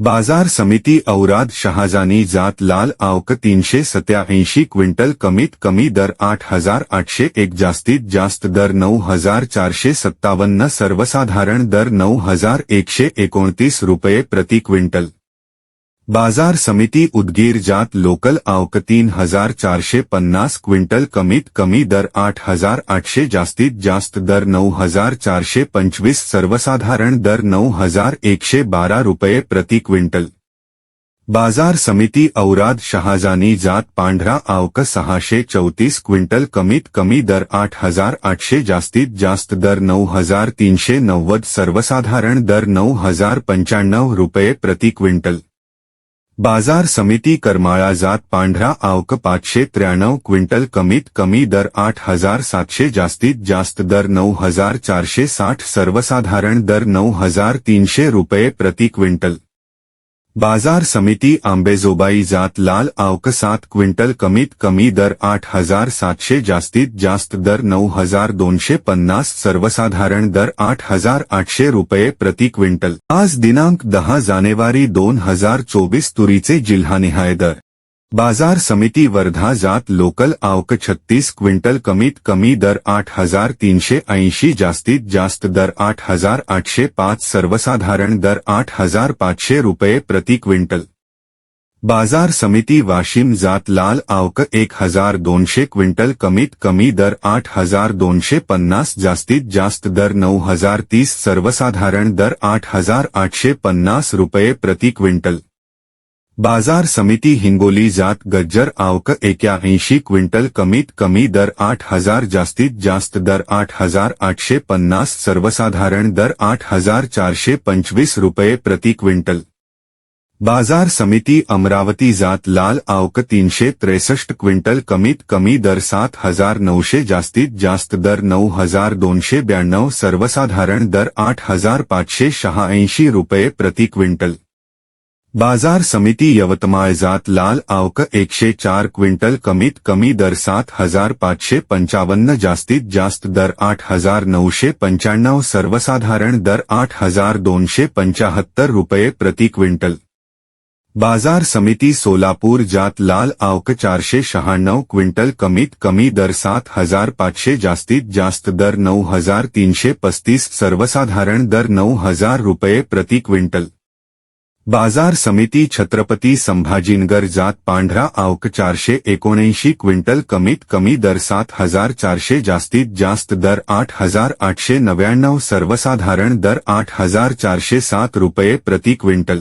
बाजार समिती औराद शहाजानी जात लाल आवक तीनशे सत्याऐंशी क्विंटल कमीत कमी दर आठ हजार आठशे एक जास्तीत जास्त दर नऊ हजार चारशे सत्तावन्न सर्वसाधारण दर नऊ हजार एकशे एकोणतीस रुपये प्रति क्विंटल. बाज़ार समिती उदगीर जात लोकल आवक तीन हज़ार चारशे पन्नास क्विंटल कमीत कमी दर आठ हज़ार आठशे जास्तीत जास्त दर नऊ हज़ार चारशे पंचवीस सर्वसाधारण दर नऊ हज़ार एकशे बारा रुपये प्रति क्विंटल. बाज़ार समिती औराद शहाजानी जात पांढरा आवक सहाशे चौतीस क्विंटल कमीत कमी दर आठ हज़ार आठशे जास्तीत जास्त दर नऊ हज़ार तीनशे नव्वद सर्वसाधारण दर नऊ हज़ार पंच्याण्णव रुपये प्रति क्विंटल. बाज़ार समिति करमाळा जात पांढरा आवक पाचशे त्र्याण्णव क्विंटल कमीत कमी दर आठ हज़ार सातशे जास्तीत जास्त दर नौ हज़ार चारशे साठ सर्वसाधारण दर नौ हज़ार तीनशे रुपये प्रति क्विंटल. बाजार समिती आंबेजोबाई जात लाल आवक सात क्विंटल कमीत कमी दर आठ हजार सातशे जास्तीत जास्त दर नऊ हजार दोनशे पन्नास सर्वसाधारण दर आठ हजार आठशे रुपये प्रति क्विंटल. आज दिनांक दहा जानेवारी दोन हजार चोवीस तुरीचे जिल्हानिहाय दर. बाज़ार समिती वर्धा जात लोकल आवक छत्तीस क्विंटल कमीत कमी दर आठ हज़ार तीनशे ऐंशी जास्तीत जास्त दर आठ हज़ार आठशे पाच सर्वसाधारण दर आठ हज़ार पाचशे रुपये प्रति क्विंटल. बाज़ार समिती वाशिम जात लाल आवक एक हज़ार दोनशे क्विंटल कमीत कमी दर आठ हज़ार दोनशे पन्नास जास्तीत जास्त दर नऊ हज़ार तीस सर्वसाधारण दर आठ हज़ार आठशे पन्नास रुपये प्रति क्विंटल. बाज़ार समिती हिंगोली जात गज्जर आवक एक्याऐंशी क्विंटल कमीत कमी दर आठ हज़ार जास्तीत जास्त दर आठ हज़ार आठशे पन्नास सर्वसाधारण दर आठ हज़ार चारशे पंचवीस रुपये प्रति क्विंटल. बाज़ार समिती अमरावती जात लाल आवक तीनशे त्रेसष्ट क्विंटल कमीत कमी दर सात हज़ार नऊशे जास्तीत जास्त दर नऊ हज़ार दोनशे ब्याण्णव सर्वसाधारण दर आठ हज़ार पाचशे शहाऐंशी रुपये प्रति क्विंटल. बाज़ार समिती यवतमाळ जात लाल आवक एकशे चार क्विंटल कमीत कमी दर सात हज़ार पाचशे पंचावन्न जास्तीत जास्त दर आठ हज़ार नऊशे पंच्याण्णव सर्वसाधारण दर आठ हज़ार दोनशे पंचाहत्तर रुपये प्रति क्विंटल. बाज़ार समिती सोलापूर जात लाल आवक चारशे शहाण्णव क्विंटल कमीत कमी दर सात हज़ार पाचशे जास्तीत जास्त दर नऊ हज़ार तीनशे पस्तीस सर्वसाधारण दर नऊ हज़ार रुपये प्रति क्विंटल. बाज़ार समिती छत्रपती संभाजीनगर जात पांढरा आवक चारशे एकोणऐंशी क्विंटल कमीत कमी दर सात हज़ार चारशे जास्तीत जास्त दर आठ हज़ार आठशे नव्याण्णव सर्वसाधारण दर आठ हज़ार चारशे सात रुपये प्रति क्विंटल.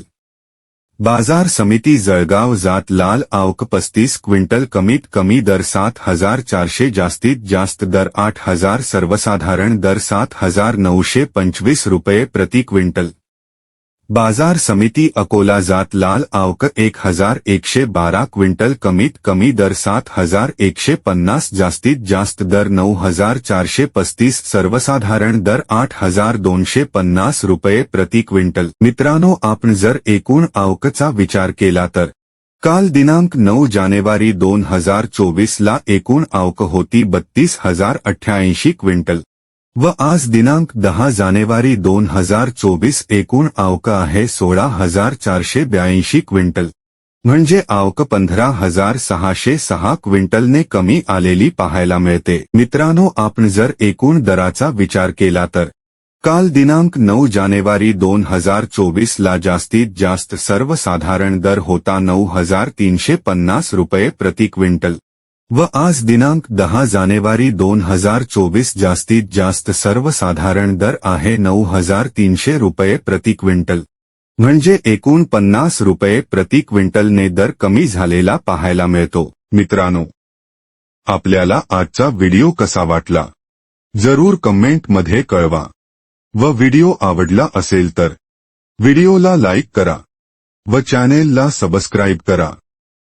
बाज़ार समिती जळगाव जात लाल आवक पस्तीस क्विंटल कमीत कमी दर सात हज़ार चारशे जास्तीत जास्त दर आठ हज़ार सर्वसाधारण दर सात हज़ार नऊशे पंचवीस रुपये प्रति क्विंटल. बाजार समिती अकोला जात लाल आवक एक हजार एकशे बारा क्विंटल कमीत कमी दर सात हजार एकशे पन्नास जास्तीत जास्त दर नऊ हजार चारशे पस्तीस सर्वसाधारण दर आठ हजार दोनशे पन्नास रुपये प्रति क्विंटल. मित्रांनो आपण जर एकूण आवकचा विचार केला तर काल दिनांक नऊ जानेवारी दोन हजार चोवीसला एकूण आवक होती बत्तीस हजार अठ्ठ्याऐंशी क्विंटल. व आज दिनांक दहा जानेवारी दोन हजार चोवीस एकूण आवक आहे सोळा हजार चारशे ब्याऐंशी क्विंटल. म्हणजे आवक पंधरा हजार सहाशे सहा क्विंटलने कमी आलेली पाहायला मिळते. मित्रांनो आपण जर एकूण दराचा विचार केला तर काल दिनांक नऊ जानेवारी दोन हजार चोवीसला जास्तीत जास्त सर्वसाधारण दर होता नऊ हजार तीनशे पन्नास रुपये प्रति क्विंटल. व आज दिनांक दहा जानेवारी दोन हजार चोवीस जास्तीत जास्त सर्वसाधारण दर आहे नऊ हजार तीनशे रुपये प्रति क्विंटल. म्हणजे एकूण पन्नास रुपये प्रति क्विंटलने दर कमी झालेला पाहायला मिळतो. मित्रांनो आपल्याला आजचा व्हिडिओ कसा वाटला? जरूर कमेंटमध्ये कळवा. व व्हिडिओ आवडला असेल तर व्हिडिओला लाईक करा. व चॅनेलला सबस्क्राईब करा.